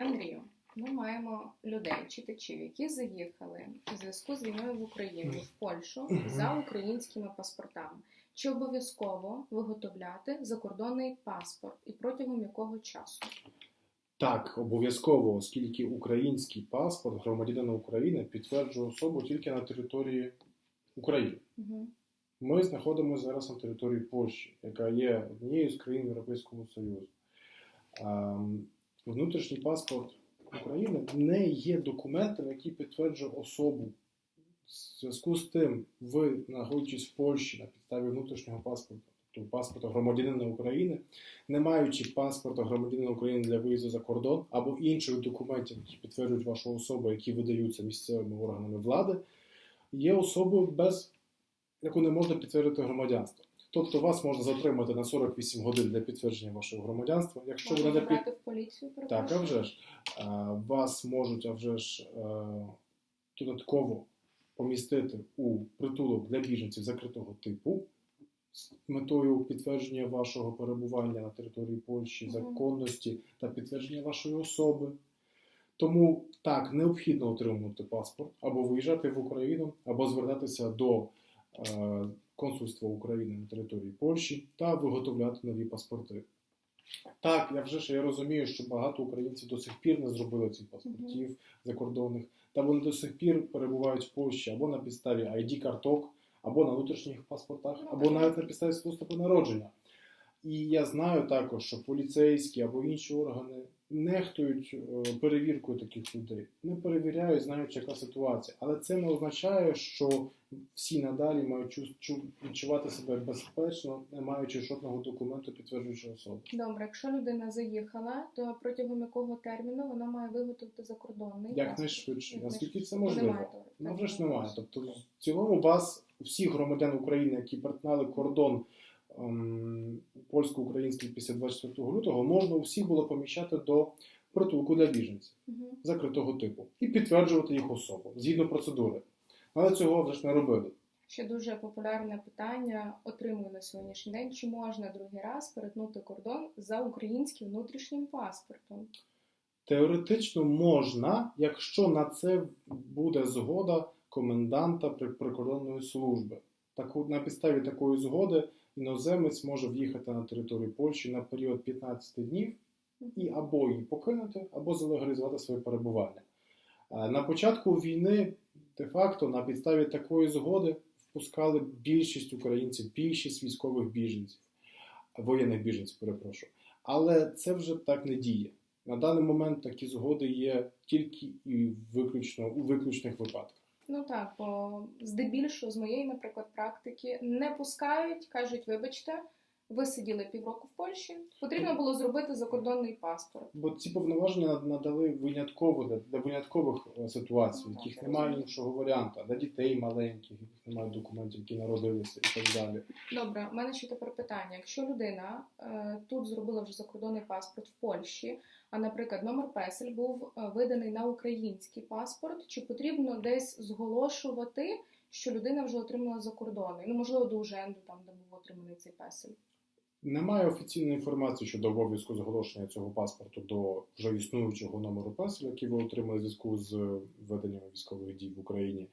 Андрію, ми маємо людей, читачів, які заїхали у зв'язку з війною в Україну в Польщу за українськими паспортами. Чи обов'язково виготовляти закордонний паспорт і протягом якого часу? Так, обов'язково, оскільки український паспорт громадянина України підтверджує особу тільки на території України. Угу. Ми знаходимося зараз на території Польщі, яка є однією з країн Європейського Союзу. Внутрішній паспорт України не є документом, який підтверджує особу. В зв'язку з тим, ви, знаходячись в Польщі на підставі внутрішнього паспорту, тобто паспорта громадянина України, не маючи паспорта громадянина України для виїзду за кордон або інших документів, які підтверджують вашу особу, які видаються місцевими органами влади, є особою, без яку не можна підтвердити громадянство. Тобто вас можна затримати на 48 годин для підтвердження вашого громадянства. Якщо ви не під... забрати в поліцію, Так, а перепрошую? вже ж. Е, Вас можуть, а вже ж е, додатково помістити у притулок для біженців закритого типу з метою підтвердження вашого перебування на території Польщі, Мгм. законності та підтвердження вашої особи. Тому так, необхідно отримувати паспорт або виїжджати в Україну, або звертатися до е, консульства України на території Польщі та виготовляти нові паспорти. Так, я вже ж я розумію, що багато українців до сих пір не зробили цих паспортів закордонних, та вони до сих пір перебувають в Польщі або на підставі ID-карток, або на внутрішніх паспортах, Ну, або навіть на підставі свідоцтва народження. І я знаю також, що поліцейські або інші органи нехтують е, перевіркою таких людей, не перевіряють, знаючи, яка ситуація. Але це не означає, що всі надалі мають чу- чу- відчувати себе безпечно, не маючи жодного документу, підтверджуючи особу. Добре, якщо людина заїхала, то протягом якого терміну вона має виготовити закордонний Як наскільки це можливо. Ну вже ж немає. Тобто, в цілому вас всі громадян України, які перетнали кордон польсько-український після 24 лютого, можна усіх було поміщати до притулку для біженців закритого типу і підтверджувати їх особу згідно процедури. Але цього вже ж не робили. Ще дуже популярне питання отримую на сьогоднішній день. Чи можна другий раз перетнути кордон за українським внутрішнім паспортом? Теоретично можна, якщо на це буде згода коменданта при- прикордонної служби. Таку, на підставі такої згоди іноземець може в'їхати на територію Польщі на період 15 днів і або її покинути, або залегалізувати своє перебування. Е, На початку війни, де-факто, на підставі такої згоди впускали більшість українців, більшість військових біженців, воєнних біженців, перепрошую. Але це вже так не діє. На даний момент такі згоди є тільки і виключно у виключних випадках. Ну так, бо здебільшого з моєї, наприклад, практики не пускають, кажуть, вибачте, ви сиділи півроку в Польщі, потрібно було зробити закордонний паспорт. Бо ці повноваження надали винятково для, для виняткових е, ситуацій, в яких немає іншого варіанту, для дітей маленьких, яких немає документів, які народилися і так далі. Добре, у мене ще тепер питання. Якщо людина е, тут зробила вже закордонний паспорт в Польщі, а, наприклад, номер песель був е, виданий на український паспорт, чи потрібно десь зголошувати, що людина вже отримала закордонний? Ну, можливо, до Уженду, там, де був отриманий цей песель. Немає офіційної інформації щодо обов'язку зголошення цього паспорту до вже існуючого номеру песеля, який ви отримали в зв'язку з введенням військових дій в Україні.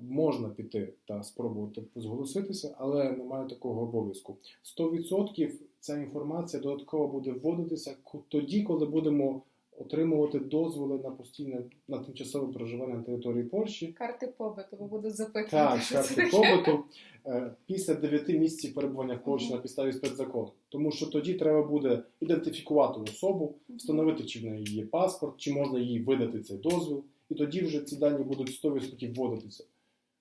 Можна піти та спробувати зголоситися, але немає такого обов'язку. 100% ця інформація додатково буде вводитися тоді, коли будемо отримувати дозволи на постійне на тимчасове проживання на території Польщі. Карти побиту, бо буду запитувати. Так, карти таке. Е, після 9 місяців перебування в Польщі Мгм. на підставі спецзакону. Тому що тоді треба буде ідентифікувати особу, встановити, чи в неї є паспорт, чи можна їй видати цей дозвіл, і тоді вже ці дані будуть 100% вводитися.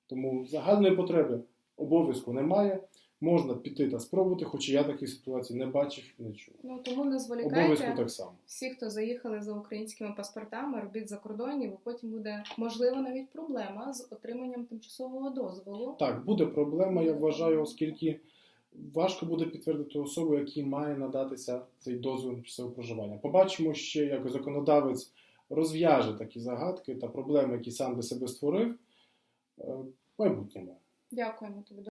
Тому загальної потреби обов'язку немає. Можна піти та спробувати, хоча я таких ситуацій не бачив і не чув. Ну тому не зволікайте. так само. Всі, хто заїхали за українськими паспортами, робіть закордонні, бо потім буде можливо навіть проблема з отриманням тимчасового дозволу. Так, буде проблема, я вважаю, оскільки важко буде підтвердити особу, якій має надатися цей дозвіл на часове проживання. Побачимо ще, як законодавець розв'яже такі загадки та проблеми, які сам для себе створив е, в майбутньому. Дякуємо тобі.